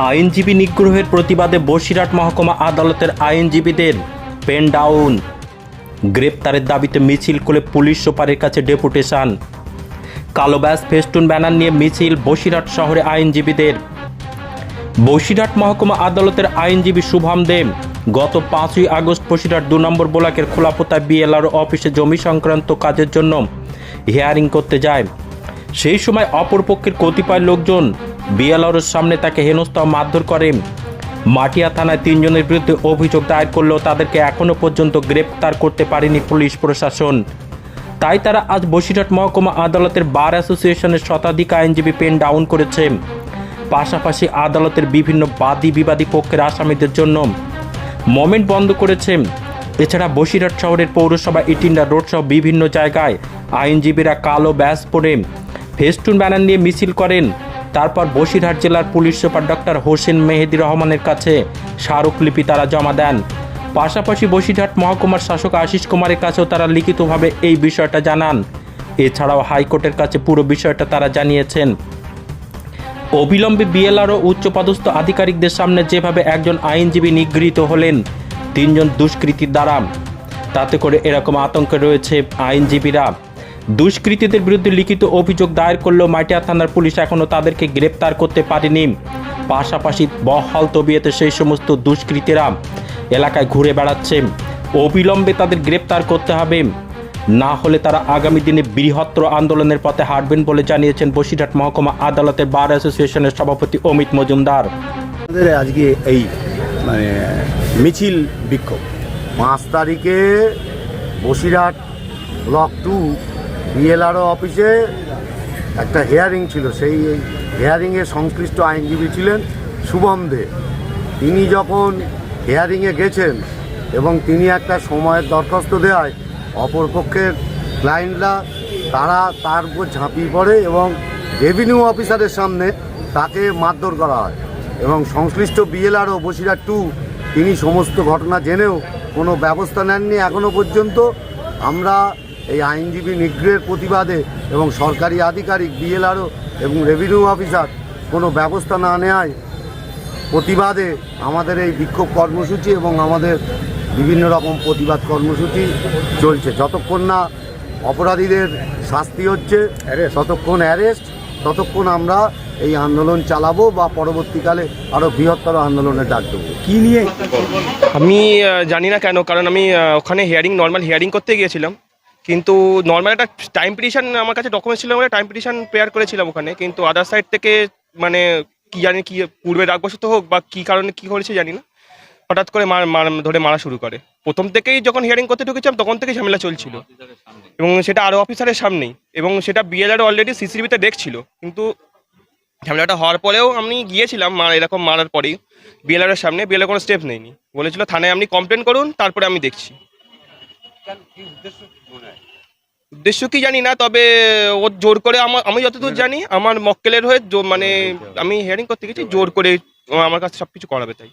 আইনজীবী নিগ্রহের প্রতিবাদে বসিরহাট মহকুমা আদালতের আইনজীবীদের পেন ডাউন। গ্রেপ্তারের দাবিতে মিছিল করে পুলিশ সুপারের কাছে ডেপুটেশন। কালো ব্যাস, ফেস্টুন ব্যানার নিয়ে মিছিল বসিরহাট শহরে আইনজীবীদের। বসিরহাট মহকুমা আদালতের আইনজীবী শুভম দেব গত পাঁচই আগস্ট বসিরহাট দু নম্বর ব্লকের খোলাপোতা বিএলআর অফিসে জমি সংক্রান্ত কাজের জন্য হিয়ারিং করতে যায়। সেই সময় অপরপক্ষের কতিপয় লোকজন বিএলআরের সামনে তাকে হেনস্থা মারধর করে। মাটিয়া থানায় তিনজনের বিরুদ্ধে অভিযোগ দায়ের করলেও তাদেরকে এখনও পর্যন্ত গ্রেপ্তার করতে পারেনি পুলিশ প্রশাসন। তাই তারা আজ বসিরহাট মহকুমা আদালতের বার অ্যাসোসিয়েশনের শতাধিক আইনজীবী পেন ডাউন করেছে। পাশাপাশি আদালতের বিভিন্ন বাদী বিবাদী পক্ষের আসামিদের জন্য মোমেন্ট বন্ধ করেছে। এছাড়া বসিরহাট শহরের পৌরসভা, ইটিন্ডা রোড সহ বিভিন্ন জায়গায় আইনজীবীরা কালো ব্যাস পরে ফেস্টুন ব্যানার নিয়ে মিছিল করেন। তারপর বসিরহাট জেলার police super doctor Hossain Mehedi রহমানের কাছে স্মারকলিপি তারা জমা দেন। পাশাপাশি বসিরহাট মহকুমার শাসক আশিস কুমারের কাছেও তারা লিখিতভাবে এই বিষয়টা জানান। এছাড়াও হাইকোর্টের কাছে পুরো বিষয়টা তারা জানিয়েছেন। অবিলম্বে বিএলআরও উচ্চপদস্থ আধিকারিকদের সামনে যেভাবে একজন আইনজীবী নিগৃহীত হলেন, তিনজন দুষ্কৃতীর দ্বারা। তাতে করে এরকম আতঙ্কে রয়েছে আইনজীবীরা। দুষ্কৃতীদের বিরুদ্ধে লিখিত অভিযোগ দায়ের করলেও মাটিয়া থানার পুলিশ এখনও তাদেরকে গ্রেপ্তার করতে পারেনি। পাশাপাশি বহাল তবিয়েতে সেই সমস্ত দুষ্কৃতীরা এলাকায় ঘুরে বেড়াচ্ছে। অবিলম্বে তাদের গ্রেপ্তার করতে হবে। না হলে তারা আগামী দিনে বৃহত্তর আন্দোলনের পথে হাঁটবেন বলে জানিয়েছেন বসিরহাট মহকুমা আদালতের বার অ্যাসোসিয়েশনের সভাপতি অমিত মজুমদার। আজকে এই মানে মিছিল বিক্ষোভ। পাঁচ তারিখে বসিরহাট ব্লক টু বিএলআরও অফিসে একটা হেয়ারিং ছিল, সেই হেয়ারিংয়ে সংশ্লিষ্ট আইনজীবী ছিলেন শুভম দে। তিনি যখন হেয়ারিংয়ে গেছেন এবং তিনি একটা সময়ের দরখাস্ত দেওয়ায় অপরপক্ষের ক্লায়েন্টরা তারা তার উপর ঝাঁপিয়ে পড়ে এবং রেভিনিউ অফিসারের সামনে তাকে মারধর করা হয় এবং সংশ্লিষ্ট বিএলআরও বসিরহাট টু তিনি সমস্ত ঘটনা জেনেও কোনো ব্যবস্থা নেননি এখনও পর্যন্ত। আমরা এই আইনজীবী নিগ্রহের প্রতিবাদে এবং সরকারি আধিকারিক বিএলআরও এবং রেভিনিউ অফিসার কোনো ব্যবস্থা না নেওয়ায় প্রতিবাদে আমাদের এই বিক্ষোভ কর্মসূচি এবং আমাদের বিভিন্ন রকম প্রতিবাদ কর্মসূচি চলছে। যতক্ষণ না অপরাধীদের শাস্তি হচ্ছে ততক্ষণ অ্যারেস্ট ততক্ষণ আমরা এই আন্দোলন চালাবো বা পরবর্তীকালে আরও বৃহত্তর আন্দোলনের ডাক দেবো। কী নিয়ে? আমি জানি না কেন কারণ আমি ওখানে হিয়ারিং নর্মাল হিয়ারিং করতে গিয়েছিলাম। কিন্তু নর্মাল একটা টাইম পিটিশন আমার কাছে ডকুমেন্টস ছিল টাইম পিটিশন প্রেয়ার করেছিলাম ওখানে, কিন্তু আদার সাইড থেকে মানে কি জানি কি পূর্বে রাগবশত হোক বা কি কারণে কি করেছে জানি না, হঠাৎ করে মার ধরে মারা শুরু করে। প্রথম থেকেই যখন হিয়ারিং করতে ঢুকেছিলাম, তখন থেকেই ঝামেলা চলছিল। এবং সেটা আরও অফিসারের সামনেই, এবং সেটা বিএলআর অলরেডি সিসিটিভিতে দেখছিল, কিন্তু ঝামেলাটা হওয়ার পরেও আমি গিয়েছিলাম মার এরকম মারার পরেই বিএলআরের সামনে বিএলআর কোনো স্টেপ নেয়নি। বলেছিল, থানায় আপনি কমপ্লেন করুন, তারপরে আমি দেখছি। উদ্দেশ্য কি জানি না তবে ও জোর করে আমার আমি যতদূর জানি আমার মক্কেলের হয়ে জো- মানে আমি হেয়ারিং করতে গেছি জোর করে আমার কাছে সবকিছু করাবে তাই।